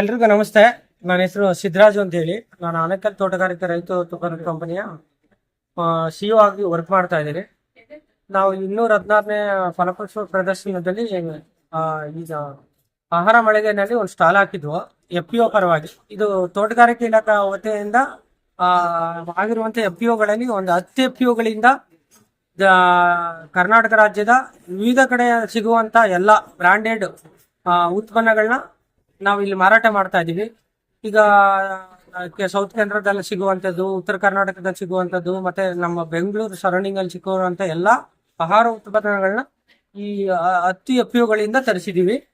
ಎಲ್ರಿಗೂ ನಮಸ್ತೆ. ನನ್ನ ಹೆಸರು ಸಿದ್ದರಾಜು ಅಂತ ಹೇಳಿ ನಾನು ಆನೇಕಲ್ ತೋಟಗಾರಿಕೆ ರೈತ ಉತ್ಪಾದಕ ಕಂಪನಿಯ ಸಿ ಒ ಆಗಿ ವರ್ಕ್ ಮಾಡ್ತಾ ಇದ್ದೀನಿ. ನಾವು ಇನ್ನೂರ ಹದಿನಾರನೇ ಫಲಪುಷ್ಪ ಪ್ರದರ್ಶನದಲ್ಲಿ ಈಗ ಆಹಾರ ಮಳಿಗೆನಲ್ಲಿ ಒಂದು ಸ್ಟಾಲ್ ಹಾಕಿದ್ವು ಎಫ್ ಪಿ ಒ ಪರವಾಗಿ. ಇದು ತೋಟಗಾರಿಕೆ ಇಲಾಖಾ ವತಿಯಿಂದ ಆಗಿರುವಂಥ ಎಫ್ ಪಿ ಒಗಳಲ್ಲಿ ಒಂದು ಹತ್ತು ಎಫ್ ಪಿ ಒಗಳಿಂದ ಕರ್ನಾಟಕ ರಾಜ್ಯದ ವಿವಿಧ ಕಡೆ ಸಿಗುವಂತ ಎಲ್ಲ ಬ್ರಾಂಡೆಡ್ ಉತ್ಪನ್ನಗಳನ್ನ ನಾವು ಇಲ್ಲಿ ಮಾರಾಟ ಮಾಡ್ತಾ ಇದೀವಿ. ಈಗ ಸೌತ್ ಕೇಂದ್ರದಲ್ಲಿ ಸಿಗುವಂತದ್ದು, ಉತ್ತರ ಕರ್ನಾಟಕದಲ್ಲಿ ಸಿಗುವಂಥದ್ದು ಮತ್ತೆ ನಮ್ಮ ಬೆಂಗಳೂರು ಸರೌಂಡಿಂಗ್ ಅಲ್ಲಿ ಸಿಗುವಂತ ಎಲ್ಲಾ ಆಹಾರ ಉತ್ಪನ್ನಗಳನ್ನ ಈ ಅತ್ತಿ ಅಪ್ಪಿಯುಗಳಿಂದ ತರಿಸಿದೀವಿ.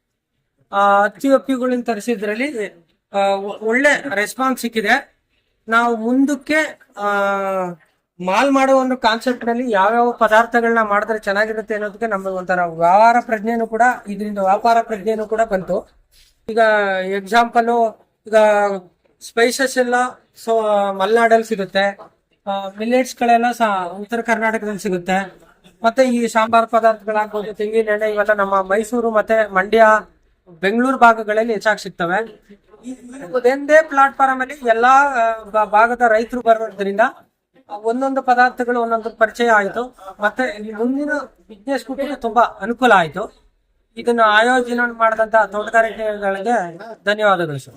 ಆ, ಅತ್ತಿ ಅಪ್ಪಿಗಳಿಂದ ಗಳಿಂದ ತರಿಸಿದ್ರಲ್ಲಿ ಒಳ್ಳೆ ರೆಸ್ಪಾನ್ಸ್ ಸಿಕ್ಕಿದೆ. ನಾವು ಮುಂದಕ್ಕೆ, ಆ, ಮಾಲ್ ಮಾಡೋ ಒಂದು ಕಾನ್ಸೆಪ್ಟ್ನಲ್ಲಿ ಯಾವ್ಯಾವ ಪದಾರ್ಥಗಳನ್ನ ಮಾಡಿದ್ರೆ ಚೆನ್ನಾಗಿರುತ್ತೆ ಅನ್ನೋದಕ್ಕೆ ನಮ್ಗೆ ಒಂಥರ ವ್ಯವಹಾರ ಪ್ರಜ್ಞೆನೂ ಕೂಡ, ಇದರಿಂದ ವ್ಯಾಪಾರ ಪ್ರಜ್ಞೆನೂ ಕೂಡ ಬಂತು. ಈಗ ಎಕ್ಸಾಂಪಲ್ ಈಗ ಸ್ಪೈಸಸ್ ಎಲ್ಲ ಸೊ ಮಲೆನಾಡಲ್ಲಿ ಸಿಗುತ್ತೆ. ಮಿಲೆಟ್ಸ್ ಗಳೆಲ್ಲ ಉತ್ತರ ಕರ್ನಾಟಕದಲ್ಲಿ ಸಿಗುತ್ತೆ. ಮತ್ತೆ ಈ ಸಾಂಬಾರ್ ಪದಾರ್ಥಗಳಾಗ್ಬೋದು ತೆಂಗಿನೆಣ್ಣೆ ಇವೆಲ್ಲ ನಮ್ಮ ಮೈಸೂರು ಮತ್ತೆ ಮಂಡ್ಯ, ಬೆಂಗಳೂರು ಭಾಗಗಳಲ್ಲಿ ಹೆಚ್ಚಾಗಿ ಸಿಗ್ತವೆ. ಒಂದೇ ಪ್ಲಾಟ್ಫಾರ್ಮ್ ಅಲ್ಲಿ ಎಲ್ಲಾ ಭಾಗದ ರೈತರು ಬರೋದ್ರಿಂದ ಒಂದೊಂದು ಪದಾರ್ಥಗಳು ಒಂದೊಂದು ಪರಿಚಯ ಆಯಿತು. ಮತ್ತೆ ಮುಂದಿನ ಬಿಸ್ನೆಸ್ ಕೂಡ ತುಂಬಾ ಅನುಕೂಲ ಆಯಿತು. ಇದನ್ನು ಆಯೋಜನೆ ಮಾಡಿದಂತಹ ತೋಟಗಾರಿಕೆಗಳಿಗೆ ಧನ್ಯವಾದಗಳು ಸರ್.